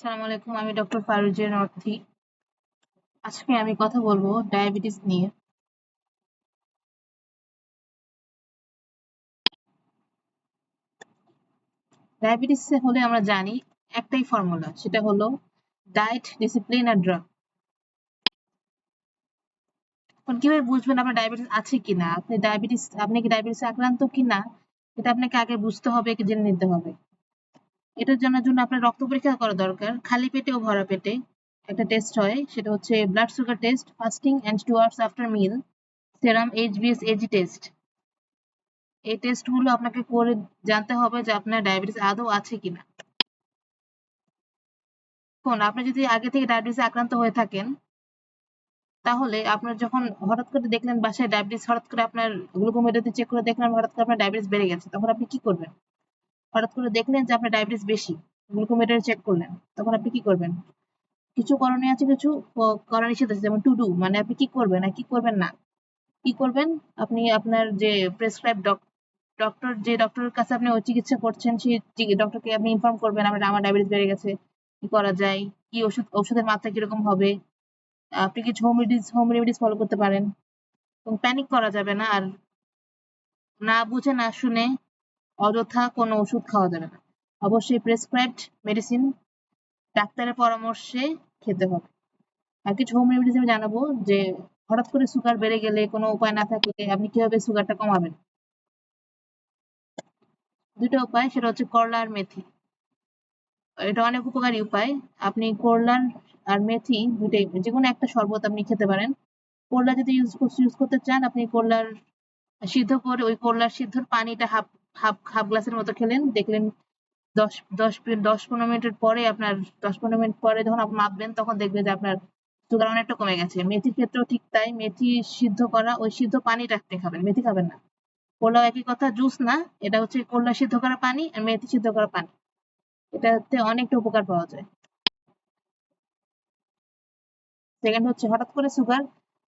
আসসালামু আলাইকুম, আমি ডক্টর ফারুজের অর্থী। আজকে আমি কথা বলব ডায়াবেটিস নিয়ে। ডায়াবেটিস হলে আমরা জানি একটাই ফর্মুলা, সেটা হলো ডায়েট, ডিসিপ্লিন আর ড্রাগ। এখন কীভাবে বুঝবেন আপনার ডায়াবেটিস আছে কিনা? আপনি ডায়াবেটিস, আপনি কি ডায়াবেটিস আক্রান্ত কিনা? এটা আপনাকে আগে বুঝতে হবে জেনে নিতে হবে। এটার জানার জন্য আপনার রক্ত পরীক্ষা করা দরকার। খালি পেটে ও ভরা পেটে একটা টেস্ট হয়, সেটা হচ্ছে blood sugar test fasting and two hours after meal serum HBS AG test এই টেস্টগুলো আপনাকে করে জানতে হবে যে আপনার ডায়াবেটিস আদৌ আছে কিনা। এখন আপনি যদি আগে থেকে ডায়াবেটিস আক্রান্ত হয়ে থাকেন, তাহলে আপনার যখন হঠাৎ করে দেখলেন বাসায় ডায়াবেটিস হঠাৎ করে আপনার গ্লুকোমিটারতে চেক করে দেখলেন, হঠাৎ করে আপনার ডায়াবেটিস বেড়ে গেছে, তখন আপনি কি করবেন? হঠাৎ করে দেখলেন যে আপনার ডায়াবেটিস বেশি গ্লুকোমিটার চেক করলেন, তখন আপনি কি করবেন? কিছু করণীয় আছে কিছু করা নিষেধ আছে, যেমন টু ডু মানে আপনি কি করবেন আর কি করবেন না? কি করবেন? আপনি আপনার যে প্রেসক্রাইব ডক্টর যে ডক্টরের কাছে আপনি ওই চিকিৎসা করছেন, সেই ডক্টরকে আপনি ইনফর্ম করবেন, আমার আমার ডায়াবেটিস বেড়ে গেছে, কি করা যায়? কি ওষুধ, ওষুধের মাত্রা কীরকম হবে? আপনি কিছু home remedies home remedies follow করতে পারেন। এবং প্যানিক করা যাবে না, আর না বুঝে, না শুনে অযথা কোনো ওষুধ খাওয়া যাবে না। অবশ্যই প্রেসক্রাইবড মেডিসিন ডাক্তারের পরামর্শে খেতে হবে। আর কিছু হোম রেমিডিস আমি জানাব যে, হঠাৎ করে সুগার বেড়ে গেলে কোনো উপায় না থাকলে আপনি কীভাবে সুগারটা কমাবেন? দুটো উপায়, সেটা হচ্ছে করলা আর মেথি। এটা অনেক উপকারী উপায়। আপনি করলার আর মেথি দুটোই, যে কোনো একটা শরবত আপনি খেতে পারেন। করলা যদি ইউজ ইউজ করতে চান, আপনি করলার সিদ্ধ করে, ওই করলার সিদ্ধর পানিটা হাফ হাফ হাফ গ্লাসের মতো খেলেন। দেখলেন দশ দশ দশ পনেরো মিনিটের পরে আপনার, দশ পনেরো মিনিট পরে যখন আপনি মাপবেন, তখন দেখবেন যে আপনার সুগার অনেকটা কমে গেছে। মেথির ক্ষেত্রেও ঠিক তাই। মেথি সিদ্ধ করা, ওই সিদ্ধ পানিটা আপনি খাবেন। মেথি খাবেন না। করলাও একই কথা, জুস না। এটা হচ্ছে করলা সিদ্ধ করা পানি আর মেথি সিদ্ধ করা পানি। এটাতে অনেকটা উপকার পাওয়া যায়। সেকেন্ড হচ্ছে হঠাৎ করে সুগার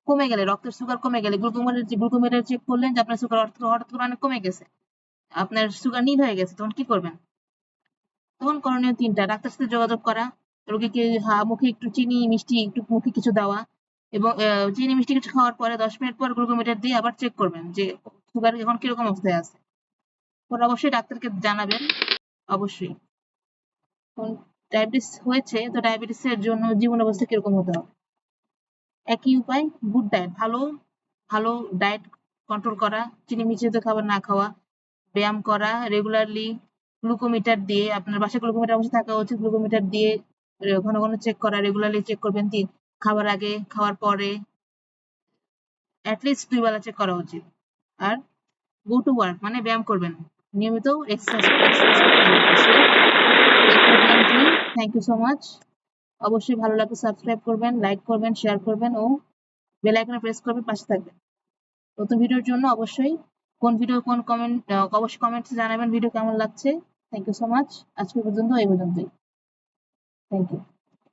কমে গেলে, রক্তের সুগার কমে গেলে গ্লুকোমিটার গ্লুকোমিটার চেক করলেন যে আপনার সুগার হঠাৎ করে অনেক কমে গেছে। আপনার সুগার নীল হয়ে গেছে, তখন কি করবেন? তখন করণীয় তিনটা ডাক্তার সাথে যোগাযোগ করা, রোগীকে মুখে একটু চিনি, মিষ্টি, একটু মুখে কিছু দেওয়া এবং চিনি, মিষ্টি কিছু খাওয়ার পরে দশ মিনিট পর গ্লুকোমিটার দিয়ে আবার চেক করবেন যে সুগার এখন কীরকম অবস্থায় আছে। পরে অবশ্যই ডাক্তারকে জানাবেন, অবশ্যই। ডায়াবেটিস হয়েছে, তো ডায়াবেটিসের জন্য জীবন অবস্থা কীরকম হতে হবে? একই উপায় গুড ডায়েট ভালো ভালো ডায়েট কন্ট্রোল করা, চিনি মিশ্রিত খাবার না খাওয়া। ব্যায়াম করা রেগুলারলি গ্লুকোমিটার দিয়ে, আপনার বাসায় গ্লুকোমিটার অবশ্যই থাকা উচিত গ্লুকোমিটার দিয়ে ঘন ঘন চেক করা রেগুলারলি চেক করবেন তিন, খাবার আগে, খাওয়ার পরে অ্যাটলিস্ট দুই বেলা চেক করা উচিত। আর গো টু ওয়ার্ক মানে ব্যায়াম করবেন। নিয়মিত থ্যাংক ইউ সো মাচ অবশ্যই ভালো লাগলে সাবস্ক্রাইব করবেন লাইক করবেন শেয়ার করবেন ও বেল আইকনে প্রেস করবেন, পাশে থাকবেন। নতুন ভিডিওর জন্য অবশ্যই কোন ভিডিও কোন কমেন্ট অবশ্যই কমেন্টস জানাবেন ভিডিও কেমন লাগছে। থ্যাংক ইউ সো মাচ আজকে পর্যন্ত এই পর্যন্তই। Thank you